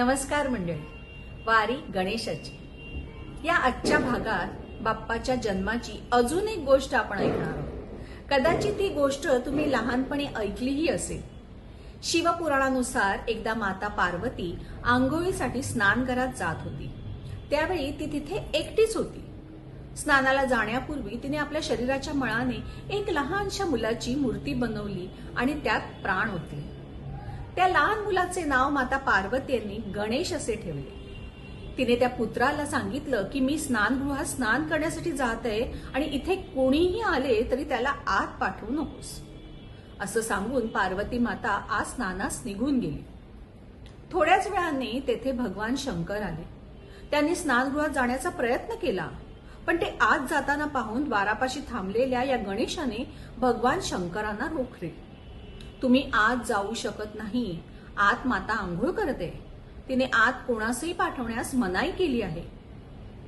नमस्कार मंडळी. वारी गणेशाची. या आजच्या भागात बाप्पाच्या जन्माची अजून एक गोष्ट आपण ऐकणार आहोत. कदाचित ही गोष्ट तुम्ही लहानपणी ऐकलीही असेल. शिवपुराणानुसार एकदा माता पार्वती आंघोळीसाठी स्नानघरात जात होती. त्यावेळी ती तिथे एकटीच होती. स्नानाला जाण्यापूर्वी तिने आपल्या शरीराच्या मळाने एक लहानशा मुलाची मूर्ती बनवली आणि त्यात प्राण होते त्या लहान मुलाचे नाव माता पार्वती यांनी गणेश असे ठेवले. तिने त्या पुत्राला सांगितलं की मी स्नानगृहात स्नान करण्यासाठी जात आहे आणि इथे कोणीही आले तरी त्याला आत पाठवू नकोस. असं सांगून पार्वती माता आज स्नानास निघून गेली. थोड्याच वेळाने तेथे भगवान शंकर आले. त्यांनी स्नानगृहात जाण्याचा प्रयत्न केला पण ते आत जाताना पाहून द्वारापाशी थांबलेल्या या गणेशाने भगवान शंकरांना रोखले. तुम्ही आत जाऊ शकत नाही. आत माता आंघोळ करते. तिने आत कोणासही पाठवण्यास मनाई केली आहे.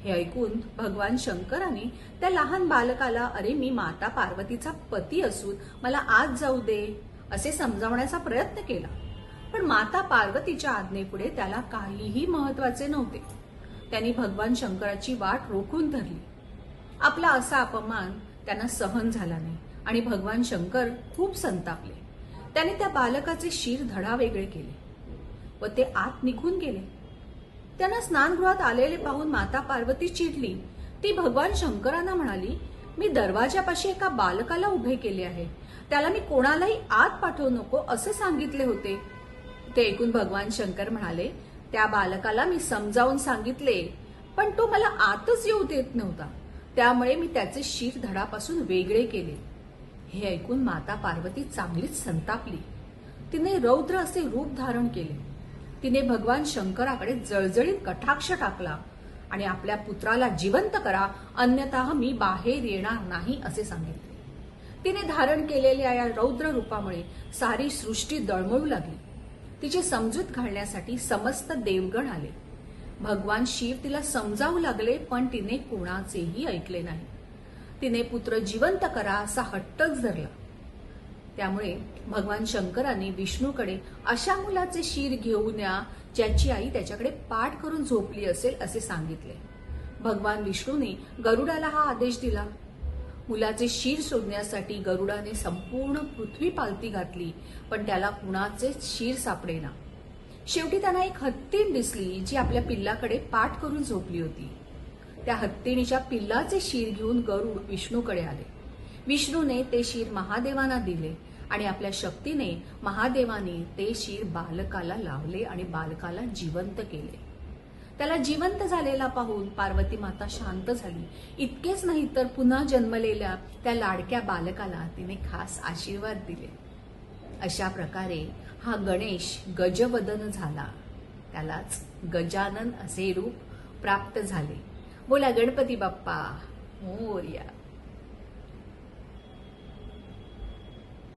हे ऐकून भगवान शंकराने त्या लहान बालकाला अरे मी माता पार्वतीचा पती असून मला आत जाऊ दे असे समजावण्याचा प्रयत्न केला. पण माता पार्वतीच्या आज्ञेपुढे त्याला काहीही महत्त्वाचे नव्हते. त्यांनी भगवान शंकराची वाट रोखून धरली. आपला असा अपमान त्यांना सहन झाला नाही आणि भगवान शंकर खूप संतापले. त्याने त्या बालकाचे शिर धडा वेगळे केले व ते आत निघून गेले. त्यांना स्नानगृहात आलेले पाहून माता पार्वती चिडली. ती भगवान शंकरांना म्हणाली मी दरवाजापाशी एका बालकाला उभे केले आहे. त्याला मी कोणालाही आत पाठवू नको असे सांगितले होते. ते ऐकून भगवान शंकर म्हणाले त्या बालकाला मी समजावून सांगितले पण तो मला आतच येऊ देत नव्हता. त्यामुळे मी त्याचे शिर धडापासून वेगळे केले. हे ऐकून माता पार्वती चांगलीच संतापली. तिने रौद्र असे रूप धारण केले. तिने भगवान शंकराकडे जळजळीत कटाक्ष टाकला आणि आपल्या पुत्राला जिवंत करा अन्यथा मी बाहेर येणार नाही असे सांगितले. तिने धारण केलेल्या या रौद्र रूपामुळे सारी सृष्टी दळमळू लागली. तिची समजूत घालण्यासाठी समस्त देवगण आले. भगवान शिव तिला समजावू लागले पण तिने कोणाचेही ऐकले नाही. तिने पुत्र जिवंत करा असा हट्टच धरला. त्यामुळे भगवान शंकरांनी विष्णूकडे अशा मुलाचे शिर घेऊन या ज्याची आई त्याच्याकडे पाठ करून झोपली असेल असे सांगितले. भगवान विष्णूने गरुडाला हा आदेश दिला. मुलाचे शिर शोधण्यासाठी गरुडाने संपूर्ण पृथ्वी पालती घातली पण त्याला कुणाचेच शिर सापडेना. शेवटी त्यांना एक हत्तीण दिसली जी आपल्या पिल्लाकडे पाठ करून झोपली होती. त्या हत्तीणीच्या पिल्लाचे शीर घेऊन गरुड विष्णूकडे आले. विष्णूने ते शीर महादेवांना दिले आणि आपल्या शक्तीने महादेवाने ते शीर बालकाला लावले आणि बालकाला जिवंत केले. त्याला जिवंत झालेला पाहून पार्वती माता शांत झाली. इतकेच नाही तर पुन्हा जन्मलेल्या त्या लाडक्या बालकाला तिने खास आशीर्वाद दिले. अशा प्रकारे हा गणेश गजवदन झाला. त्यालाच गजानन असे रूप प्राप्त झाले. बोला गणपती बाप्पा. मोर्या.